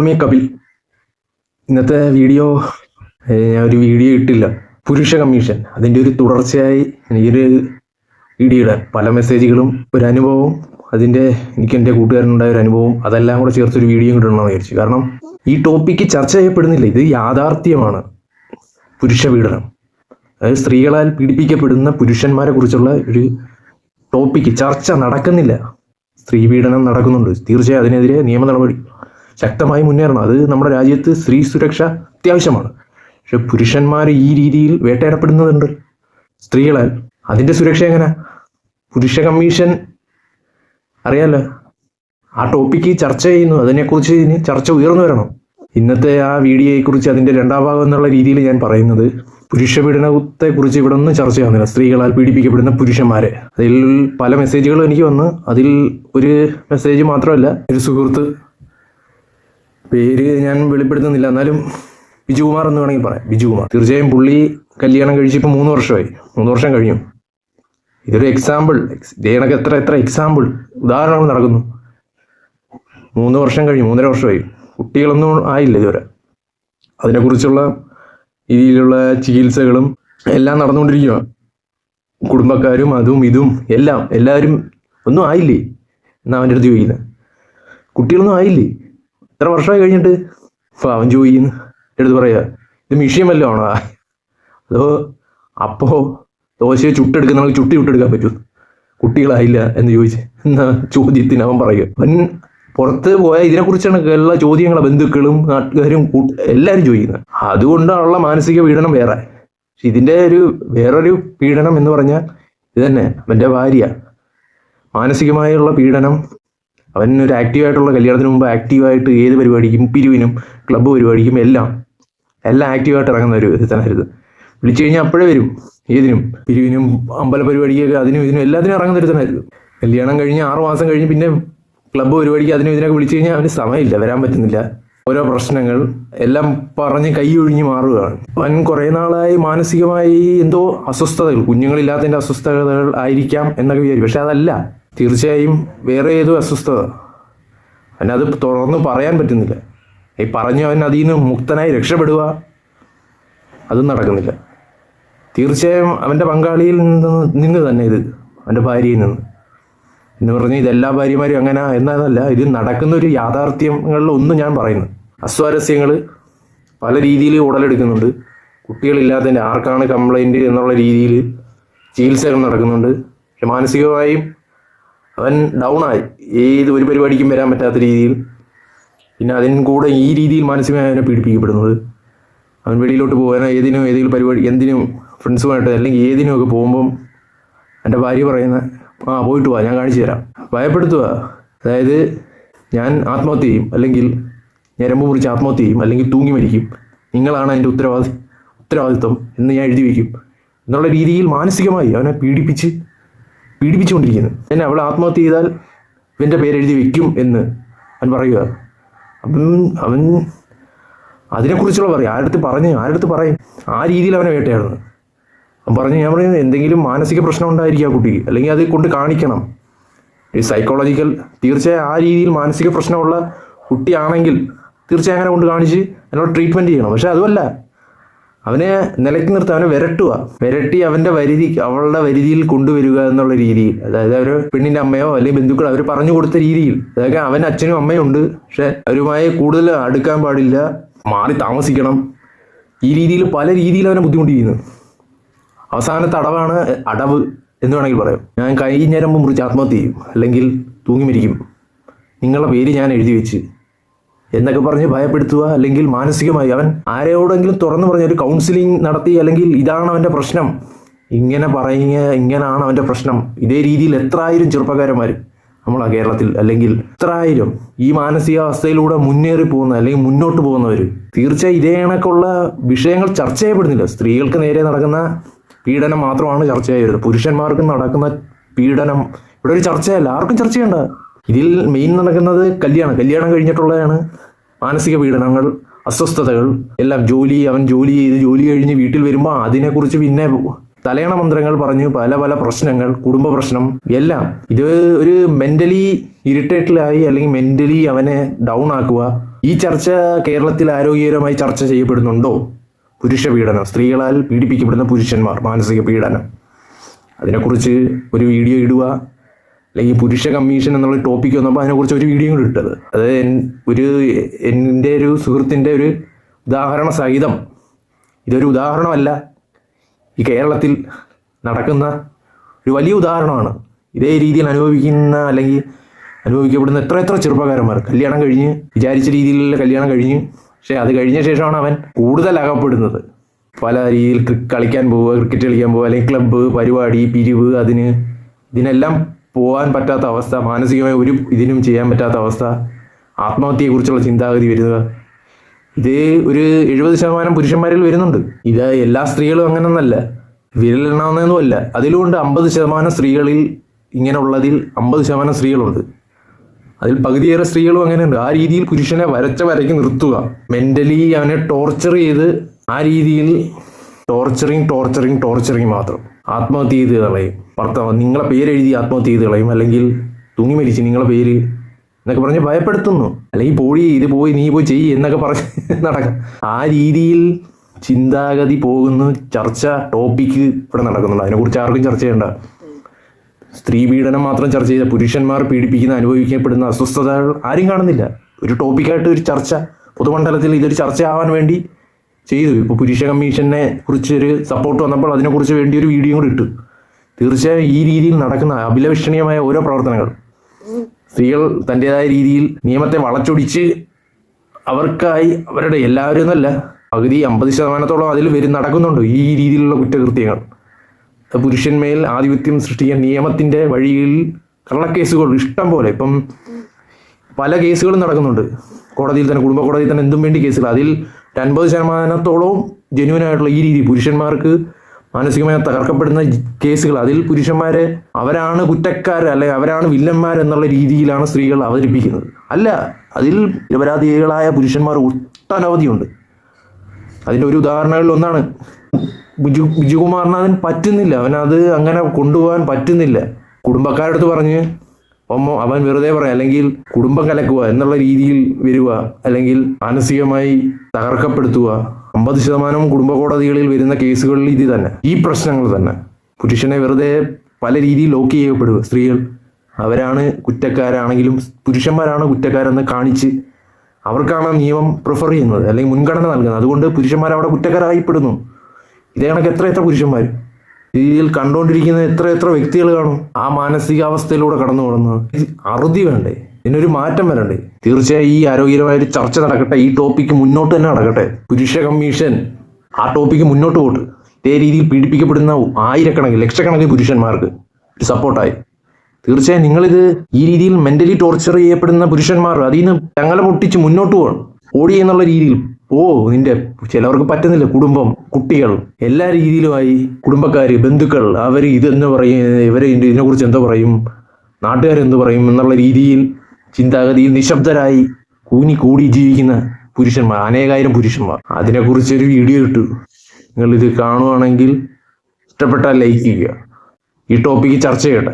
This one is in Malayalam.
മീ കപിൽ ഇന്നത്തെ വീഡിയോ ഞാൻ ഒരു വീഡിയോ ഇട്ടില്ല. പുരുഷ കമ്മീഷൻ അതിന്റെ ഒരു തുടർച്ചയായി എനിക്കൊരു വീഡിയോ ഇടാൻ. പല മെസ്സേജുകളും ഒരു അനുഭവവും അതിന്റെ എനിക്ക് എന്റെ കൂട്ടുകാരനുണ്ടായ ഒരു അനുഭവം അതെല്ലാം കൂടെ ചേർത്തൊരു വീഡിയോ ഇടണമെന്ന് വിചാരിച്ചു. കാരണം ഈ ടോപ്പിക്ക് ചർച്ച ചെയ്യപ്പെടുന്നില്ല. ഇത് യാഥാർത്ഥ്യമാണ്. പുരുഷ പീഡനം. അതായത് സ്ത്രീകളാൽ പീഡിപ്പിക്കപ്പെടുന്ന പുരുഷന്മാരെ കുറിച്ചുള്ള ഒരു ടോപ്പിക്ക് ചർച്ച നടക്കുന്നില്ല. സ്ത്രീ പീഡനം നടക്കുന്നുണ്ട്. തീർച്ചയായും അതിനെതിരെ നിയമ നടപടി. ശക്തമായി മുന്നേറണം. അത് നമ്മുടെ രാജ്യത്ത് സ്ത്രീ സുരക്ഷ അത്യാവശ്യമാണ്. പക്ഷെ പുരുഷന്മാർ ഈ രീതിയിൽ വേട്ടയാടപ്പെടുന്നതുണ്ട് സ്ത്രീകളാൽ. അതിന്റെ സുരക്ഷ എങ്ങനെ? പുരുഷ കമ്മീഷൻ അറിയാലോ? ആ ടോപ്പിക്ക് ചർച്ച ചെയ്യുന്നു. അതിനെക്കുറിച്ച് ഇനി ചർച്ച ഉയർന്നു വരണം. ഇന്നത്തെ ആ വീഡിയോയെക്കുറിച്ച് അതിന്റെ രണ്ടാം ഭാഗം എന്നുള്ള രീതിയിൽ ഞാൻ പറയുന്നത് പുരുഷ പീഡനത്തെ കുറിച്ച് ഇവിടെ ഒന്നും ചർച്ച ചെയ്യുന്നില്ല. സ്ത്രീകളാൽ പീഡിപ്പിക്കപ്പെടുന്ന പുരുഷന്മാരെ. അതിൽ പല മെസ്സേജുകളും എനിക്ക് വന്ന്. അതിൽ ഒരു മെസ്സേജ് മാത്രമല്ല. ഒരു സുഹൃത്ത് പേര് ഞാൻ വെളിപ്പെടുത്തുന്നില്ല. എന്നാലും ബിജുകുമാർ എന്ന് വേണമെങ്കിൽ പറയാം. ബിജുകുമാർ തീർച്ചയായും പുള്ളി കല്യാണം കഴിച്ചിപ്പോൾ മൂന്ന് വർഷമായി. മൂന്ന് വർഷം കഴിഞ്ഞു. ഇതൊരു എക്സാമ്പിൾ ഇതേ കണക്ക് എത്ര എത്ര എക്സാമ്പിൾ ഉദാഹരണങ്ങൾ നടക്കുന്നു. മൂന്ന് വർഷം കഴിഞ്ഞു മൂന്നര വർഷമായി. കുട്ടികളൊന്നും ആയില്ല ഇതുവരെ. അതിനെക്കുറിച്ചുള്ള രീതിയിലുള്ള ചികിത്സകളും എല്ലാം നടന്നുകൊണ്ടിരിക്കുക കുടുംബക്കാരും അതും ഇതും എല്ലാം എല്ലാവരും ഒന്നും ആയില്ലേ? എന്നാണ് അവന്റെ അടുത്ത് ചോദിക്കുന്നത് കുട്ടികളൊന്നും ആയില്ലേ? എത്ര വർഷമായി കഴിഞ്ഞിട്ട്? അപ്പോൾ അവൻ ജോയിന്ന് എടുത്ത് പറയാ ഇത് മിഷ്യം വല്ലതും ആണോ? അതോ അപ്പോ ദോശയെ ചുട്ടെടുക്കുന്ന ചുട്ടി ചുട്ടെടുക്കാൻ പറ്റും? കുട്ടികളായില്ല എന്ന് ചോദിച്ച്. എന്നാ ചോദ്യത്തിന് അവൻ പറയുക അവൻ പുറത്ത് പോയാൽ ഇതിനെക്കുറിച്ചാണ് എല്ലാ ചോദ്യങ്ങളെ ബന്ധുക്കളും നാട്ടുകാരും എല്ലാവരും ചോദിക്കുന്നത്. അതുകൊണ്ടുള്ള മാനസിക പീഡനം വേറെ. പക്ഷെ ഇതിന്റെ ഒരു വേറൊരു പീഡനം എന്ന് പറഞ്ഞാൽ ഇത് തന്നെ അവന്റെ ഭാര്യ. മാനസികമായുള്ള പീഡനം അവൻ ഒരു ആക്റ്റീവായിട്ടുള്ള കല്യാണത്തിന് മുമ്പ് ആക്റ്റീവായിട്ട് ഏത് പരിപാടിക്കും പിരിവിനും ക്ലബ്ബ് പരിപാടിക്കും എല്ലാം എല്ലാം ആക്റ്റീവായിട്ട് ഇറങ്ങുന്ന ഒരു ഒരുത്തനായിരുന്നു. വിളിച്ചു കഴിഞ്ഞാൽ അപ്പോഴേ വരും. ഏതിനും പിരിവിനും അമ്പല പരിപാടിക്കൊക്കെ അതിനും ഇതിനും എല്ലാത്തിനും ഇറങ്ങുന്ന ഒരുത്തനായിരുന്നു. കല്യാണം കഴിഞ്ഞ് ആറു മാസം കഴിഞ്ഞ് പിന്നെ ക്ലബ്ബ് പരിപാടിക്ക് അതിനും ഇതിനൊക്കെ വിളിച്ചു കഴിഞ്ഞാൽ അവന് സമയമില്ല വരാൻ പറ്റുന്നില്ല. ഓരോ പ്രശ്നങ്ങൾ എല്ലാം പറഞ്ഞ് കൈ ഒഴിഞ്ഞ് മാറുകയാണ്. അവൻ കുറേ നാളായി മാനസികമായി എന്തോ അസ്വസ്ഥതകൾ കുഞ്ഞുങ്ങളില്ലാത്തതിന്റെ അസ്വസ്ഥതകൾ ആയിരിക്കാം എന്നൊക്കെ വിചാരിക്കും. പക്ഷെ അതല്ല. തീർച്ചയായും വേറെ ഏതോ അസ്വസ്ഥത. അവനത് തുറന്ന് പറയാൻ പറ്റുന്നില്ല. ഈ പറഞ്ഞു അവൻ അതിൽ നിന്ന് മുക്തനായി രക്ഷപ്പെടുക അതും നടക്കുന്നില്ല. തീർച്ചയായും അവന്റെ പങ്കാളിയിൽ നിന്ന് നിന്ന് തന്നെ ഇത് അവന്റെ ഭാര്യയിൽ നിന്ന്. എന്ന് പറഞ്ഞ് ഇതെല്ലാ ഭാര്യമാരും അങ്ങനെ എന്നതല്ല ഇത് നടക്കുന്ന ഒരു യാഥാർത്ഥ്യങ്ങളിൽ ഒന്നും ഞാൻ പറയുന്നു. അസ്വാരസ്യങ്ങൾ പല രീതിയിൽ ഉടലെടുക്കുന്നുണ്ട്. കുട്ടികളില്ലാത്തതിന്റെ ആർക്കാണ് കംപ്ലൈന്റ് എന്നുള്ള രീതിയിൽ ചികിത്സകൾ നടക്കുന്നുണ്ട്. പക്ഷെ മാനസികമായും അവൻ ഡൗൺ ആയി. ഏത് ഒരു പരിപാടിക്കും വരാൻ പറ്റാത്ത രീതിയിൽ. പിന്നെ അതിനും കൂടെ ഈ രീതിയിൽ മാനസികമായി അവനെ പീഡിപ്പിക്കപ്പെടുന്നത്. അവൻ വെളിയിലോട്ട് പോകാനോ ഏതിനും ഏതെങ്കിലും പരിപാടി എന്തിനും ഫ്രണ്ട്സുമായിട്ട് അല്ലെങ്കിൽ ഏതിനും ഒക്കെ പോകുമ്പം എന്റെ ഭാര്യ പറയുന്ന ആ പോയിട്ട് വാ ഞാൻ കാണിച്ചു തരാം. ഭയപ്പെടുത്തുക. അതായത് ഞാൻ ആത്മഹത്യ ചെയ്യും. അല്ലെങ്കിൽ ഞരമ്പ് മുറിച്ച് ആത്മഹത്യ ചെയ്യും. അല്ലെങ്കിൽ തൂങ്ങി മരിക്കും. നിങ്ങളാണ് എന്റെ ഉത്തരവാദി ഉത്തരവാദിത്വം എന്ന് ഞാൻ എഴുതി വയ്ക്കും. എന്നുള്ള രീതിയിൽ മാനസികമായി അവനെ പീഡിപ്പിച്ച് പീഡിപ്പിച്ചുകൊണ്ടിരിക്കുന്നു. എന്നെ അവൾ ആത്മഹത്യ ചെയ്താൽ ഇവന്റെ പേരെഴുതി വെക്കും എന്ന് അവൻ പറയുക. അപ്പം അവൻ അതിനെക്കുറിച്ചുള്ള പറയും. ആരടുത്ത് പറഞ്ഞ് ആരടുത്ത് പറയും? ആ രീതിയിൽ അവനെ വേട്ടയാടുന്നത് അവൻ പറഞ്ഞു ഞാൻ പറയുന്നത് എന്തെങ്കിലും മാനസിക പ്രശ്നം ഉണ്ടായിരിക്കുക കുട്ടിക്ക്. അല്ലെങ്കിൽ അത് കൊണ്ട് കാണിക്കണം. ഈ സൈക്കോളജിക്കൽ തീർച്ചയായും ആ രീതിയിൽ മാനസിക പ്രശ്നമുള്ള കുട്ടിയാണെങ്കിൽ തീർച്ചയായും അങ്ങനെ കൊണ്ട് കാണിച്ച് അതിനോട് ട്രീറ്റ്മെന്റ് ചെയ്യണം. പക്ഷെ അതുമല്ല. അവനെ നിലയ്ക്ക് നിർത്തുക അവനെ വിരട്ടുക. വിരട്ടി അവന്റെ വരുതി അവളുടെ വരുതിയിൽ കൊണ്ടുവരിക എന്നുള്ള രീതിയിൽ. അതായത് ഒരു പെണ്ണിന്റെ അമ്മയോ അല്ലെങ്കിൽ ബന്ധുക്കൾ അവർ പറഞ്ഞു കൊടുത്ത രീതിയിൽ. അതൊക്കെ അവൻ അച്ഛനും അമ്മയും ഉണ്ട്. പക്ഷെ അവരുമായി കൂടുതൽ അടുക്കാൻ പാടില്ല. മാറി താമസിക്കണം. ഈ രീതിയിൽ പല രീതിയിൽ അവനെ ബുദ്ധിമുട്ടിക്കുന്നു. അവസാനത്തെ അടവാണ് അടവ് എന്ന് വേണമെങ്കിൽ പറയാം. ഞാൻ കൈ ഞരമ്പ് മുറിച്ച് ആത്മഹത്യ ചെയ്യും. അല്ലെങ്കിൽ തൂങ്ങി മരിക്കും. നിങ്ങളുടെ പേര് ഞാൻ എഴുതി വെച്ച് എന്നൊക്കെ പറഞ്ഞ് ഭയപ്പെടുത്തുക അല്ലെങ്കിൽ മാനസികമായി അവൻ ആരോടെങ്കിലും തുറന്നു പറഞ്ഞ ഒരു കൗൺസിലിംഗ് നടത്തി അല്ലെങ്കിൽ ഇതാണ് അവന്റെ പ്രശ്നം. ഇങ്ങനെ പറയുക ഇങ്ങനെയാണ് അവന്റെ പ്രശ്നം. ഇതേ രീതിയിൽ എത്ര ആയിരം ചെറുപ്പക്കാരന്മാർ നമ്മളാ കേരളത്തിൽ അല്ലെങ്കിൽ എത്ര ആയിരം ഈ മാനസികാവസ്ഥയിലൂടെ മുന്നേറി പോകുന്ന അല്ലെങ്കിൽ മുന്നോട്ട് പോകുന്നവർ. തീർച്ചയായും ഇതേ കണക്കുള്ള വിഷയങ്ങൾ ചർച്ച ചെയ്യപ്പെടുന്നില്ല. സ്ത്രീകൾക്ക് നേരെ നടക്കുന്ന പീഡനം മാത്രമാണ് ചർച്ച ചെയ്യരുത്. പുരുഷന്മാർക്ക് നടക്കുന്ന പീഡനം ഇവിടെ ഒരു ചർച്ചയല്ല. ആർക്കും ചർച്ച ഇതിൽ മെയിൻ നടക്കുന്നത് കല്യാണം. കല്യാണം കഴിഞ്ഞിട്ടുള്ളതാണ്. മാനസിക പീഡനങ്ങൾ അസ്വസ്ഥതകൾ എല്ലാം ജോലി അവൻ ജോലി ചെയ്ത് ജോലി കഴിഞ്ഞ് വീട്ടിൽ വരുമ്പോൾ അതിനെക്കുറിച്ച് പിന്നെ തലയണ മന്ത്രങ്ങൾ പറഞ്ഞു പല പല പ്രശ്നങ്ങൾ കുടുംബ പ്രശ്നം എല്ലാം. ഇത് ഒരു മെന്റലി ഇറിറ്റേറ്റഡായി അല്ലെങ്കിൽ മെന്റലി അവനെ ഡൗൺ ആക്കുക. ഈ ചർച്ച കേരളത്തിൽ ആരോഗ്യകരമായി ചർച്ച ചെയ്യപ്പെടുന്നുണ്ടോ? പുരുഷ പീഡനം. സ്ത്രീകളാൽ പീഡിപ്പിക്കപ്പെടുന്ന പുരുഷന്മാർ മാനസിക പീഡനം. അതിനെക്കുറിച്ച് ഒരു വീഡിയോ ഇടുക. അല്ലെങ്കിൽ പുരുഷ കമ്മീഷൻ എന്നുള്ള ടോപ്പിക്ക് വന്നപ്പോൾ അതിനെക്കുറിച്ച് ഒരു വീഡിയോ കൂടി ഇട്ടത്. അത് ഒരു എന്റെ ഒരു സുഹൃത്തിന്റെ ഒരു ഉദാഹരണ സഹിതം. ഇതൊരു ഉദാഹരണമല്ല. ഈ കേരളത്തിൽ നടക്കുന്ന ഒരു വലിയ ഉദാഹരണമാണ്. ഇതേ രീതിയിൽ അനുഭവിക്കുന്ന അല്ലെങ്കിൽ അനുഭവിക്കപ്പെടുന്ന എത്ര എത്ര ചെറുപ്പക്കാരന്മാർ. കല്യാണം കഴിഞ്ഞ് വിചാരിച്ച രീതിയിലുള്ള കല്യാണം കഴിഞ്ഞ് പക്ഷേ അത് കഴിഞ്ഞ ശേഷമാണ് അവൻ കൂടുതൽ അകപ്പെടുന്നത്. പല രീതിയിൽ കളിക്കാൻ പോവുക ക്രിക്കറ്റ് കളിക്കാൻ പോവുക അല്ലെങ്കിൽ ക്ലബ്ബ് പരിപാടി പിരിവ് അതിന് ഇതിനെല്ലാം പോകാൻ പറ്റാത്ത അവസ്ഥ മാനസികമായി ഒരു ഇതിനും ചെയ്യാൻ പറ്റാത്ത അവസ്ഥ ആത്മഹത്യയെക്കുറിച്ചുള്ള ചിന്താഗതി വരുന്നത്. ഇത് ഒരു എഴുപത് ശതമാനം പുരുഷന്മാരിൽ വരുന്നുണ്ട്. ഇത് എല്ലാ സ്ത്രീകളും അങ്ങനൊന്നല്ല വിരലെണ്ണാവുന്നതൊന്നുമല്ല അതിലുകൊണ്ട് അമ്പത് ശതമാനം സ്ത്രീകളിൽ ഇങ്ങനെയുള്ളതിൽ അമ്പത് ശതമാനം സ്ത്രീകളുണ്ട്. അതിൽ പകുതിയേറെ സ്ത്രീകളും അങ്ങനെയുണ്ട്. ആ രീതിയിൽ പുരുഷനെ വരച്ച വരയ്ക്ക് നിർത്തുക. മെന്റലി അവനെ ടോർച്ചർ ചെയ്ത് ആ രീതിയിൽ ടോർച്ചറിങ് ടോർച്ചറിങ് ടോർച്ചറിങ് മാത്രം. ആത്മഹത്യ ചെയ്ത് കളയും. ഭർത്താവ് നിങ്ങളെ പേരെഴുതി ആത്മഹത്യ ചെയ്ത് കളയും അല്ലെങ്കിൽ തൂങ്ങി മരിച്ച് നിങ്ങളെ പേര് എന്നൊക്കെ പറഞ്ഞ് ഭയപ്പെടുത്തുന്നു. അല്ലെങ്കിൽ പോയി ഇത് പോയി നീ പോയി ചെയ്യ് എന്നൊക്കെ പറഞ്ഞ് നടക്കാം. ആ രീതിയിൽ ചിന്താഗതി പോകുന്നു ചർച്ച ടോപ്പിക്ക് ഇവിടെ നടക്കുന്നുണ്ട്. അതിനെക്കുറിച്ച് ആർക്കും ചർച്ച ചെയ്യണ്ട. സ്ത്രീ പീഡനം മാത്രം ചർച്ച ചെയ്ത പുരുഷന്മാർ പീഡിപ്പിക്കുന്ന അനുഭവിക്കപ്പെടുന്ന അസ്വസ്ഥതകൾ ആരും കാണുന്നില്ല. ഒരു ടോപ്പിക്കായിട്ട് ഒരു ചർച്ച പൊതുമണ്ഡലത്തിൽ ഇതൊരു ചർച്ചയാവാൻ വേണ്ടി ചെയ്തു. ഇപ്പോൾ പുരുഷ കമ്മീഷനെ കുറിച്ച് ഒരു സപ്പോർട്ട് വന്നപ്പോൾ അതിനെക്കുറിച്ച് വേണ്ടി ഒരു വീഡിയോ കൂടി ഇട്ടു. തീർച്ചയായും ഈ രീതിയിൽ നടക്കുന്ന അഭിലഷണീയമായ ഓരോ പ്രവർത്തനങ്ങൾ. സ്ത്രീകൾ തന്റെതായ രീതിയിൽ നിയമത്തെ വളച്ചൊടിച്ച് അവർക്കായി അവരുടെ എല്ലാവരും എന്നല്ല പകുതി അമ്പത് ശതമാനത്തോളം അതിൽ വരും നടക്കുന്നുണ്ട് ഈ രീതിയിലുള്ള കുറ്റകൃത്യങ്ങൾ. പുരുഷന്മേൽ ആധിപത്യം സൃഷ്ടിക്കാൻ നിയമത്തിന്റെ വഴിയിൽ കള്ളക്കേസുകൾ ഇഷ്ടം പോലെ. ഇപ്പം പല കേസുകളും നടക്കുന്നുണ്ട്. കോടതിയിൽ തന്നെ കുടുംബ കോടതിയിൽ തന്നെ എന്തും വേണ്ടി കേസുകൾ. അതിൽ ഒരു അൻപത് ശതമാനത്തോളവും ജെന്യൂൻ ഈ രീതി പുരുഷന്മാർക്ക് മാനസികമായി തകർക്കപ്പെടുന്ന കേസുകൾ. അതിൽ പുരുഷന്മാരെ അവരാണ് കുറ്റക്കാർ അല്ലെ അവരാണ് വില്ലന്മാർ എന്നുള്ള രീതിയിലാണ് സ്ത്രീകൾ അവതരിപ്പിക്കുന്നത്. അല്ല അതിൽ നിരപരാധികളായ പുരുഷന്മാർ ഒട്ടനവധിയുണ്ട്. അതിന്റെ ഒരു ഉദാഹരണങ്ങളിൽ ഒന്നാണ്. ബിജു ബിജുകുമാറിന് അതിന് പറ്റുന്നില്ല. അവനത് അങ്ങനെ കൊണ്ടുപോകാൻ പറ്റുന്നില്ല. കുടുംബക്കാരടുത്ത് പറഞ്ഞ് ഒമ്മോ അവൻ വെറുതെ പറയാം. അല്ലെങ്കിൽ കുടുംബം കലക്കുക എന്നുള്ള രീതിയിൽ വരിക. അല്ലെങ്കിൽ മാനസികമായി തകർക്കപ്പെടുത്തുക. അമ്പത് ശതമാനം കുടുംബ കോടതികളിൽ വരുന്ന കേസുകളിൽ ഇത് തന്നെ. ഈ പ്രശ്നങ്ങൾ തന്നെ. പുരുഷനെ വെറുതെ പല രീതിയിൽ ലോക്ക് ചെയ്യപ്പെടുക. സ്ത്രീകൾ അവരാണ് കുറ്റക്കാരാണെങ്കിലും പുരുഷന്മാരാണ് കുറ്റക്കാരെന്ന് കാണിച്ച് അവർക്കാണ് നിയമം പ്രിഫർ ചെയ്യുന്നത്. അല്ലെങ്കിൽ മുൻഗണന നൽകുന്നത്. അതുകൊണ്ട് പുരുഷന്മാർ അവിടെ കുറ്റക്കാരായിപ്പെടുന്നു. ഇതേ കണക്ക് എത്ര എത്ര പുരുഷന്മാർ രീതിയിൽ കണ്ടുകൊണ്ടിരിക്കുന്ന എത്ര എത്ര വ്യക്തികൾ കാണും? ആ മാനസികാവസ്ഥയിലൂടെ കടന്നു പോകുന്നത് അറുതി വേണ്ടേ? ഇതിനൊരു മാറ്റം വരണ്ടേ? തീർച്ചയായും ഈ ആരോഗ്യപരമായ ഒരു ചർച്ച നടക്കട്ടെ. ഈ ടോപ്പിക്ക് മുന്നോട്ട് തന്നെ നടക്കട്ടെ. പുരുഷ കമ്മീഷൻ ആ ടോപ്പിക്ക് മുന്നോട്ട് പോട്ട്. ഇതേ രീതിയിൽ പീഡിപ്പിക്കപ്പെടുന്ന ആയിരക്കണക്കിന് ലക്ഷക്കണക്കിന് പുരുഷന്മാർക്ക് ഒരു സപ്പോർട്ടായി തീർച്ചയായും നിങ്ങളിത് ഈ രീതിയിൽ മെന്റലി ടോർച്ചർ ചെയ്യപ്പെടുന്ന പുരുഷന്മാർ അതിൽ നിന്ന് ചങ്ങല പൊട്ടിച്ച് മുന്നോട്ട് പോകണം. ഓടി എന്നുള്ള രീതിയിൽ ഓ നിന്റെ ചിലവർക്ക് പറ്റുന്നില്ല. കുടുംബം കുട്ടികൾ എല്ലാ രീതിയിലുമായി കുടുംബക്കാർ ബന്ധുക്കൾ അവർ ഇതെന്ന് പറയും ഇവരെ ഇതിനെക്കുറിച്ച് എന്താ പറയും നാട്ടുകാരെന്ത് പറയും എന്നുള്ള രീതിയിൽ ചിന്താഗതിയിൽ നിശബ്ദരായി കൂനി കൂടി ജീവിക്കുന്ന പുരുഷന്മാർ അനേകായിരം പുരുഷന്മാർ. അതിനെക്കുറിച്ചൊരു വീഡിയോ ഇട്ടു. നിങ്ങൾ ഇത് കാണുവാണെങ്കിൽ ഇഷ്ടപ്പെട്ടാൽ ലൈക്ക് ചെയ്യുക. ഈ ടോപ്പിക്ക് ചർച്ച ചെയ്യട്ടെ.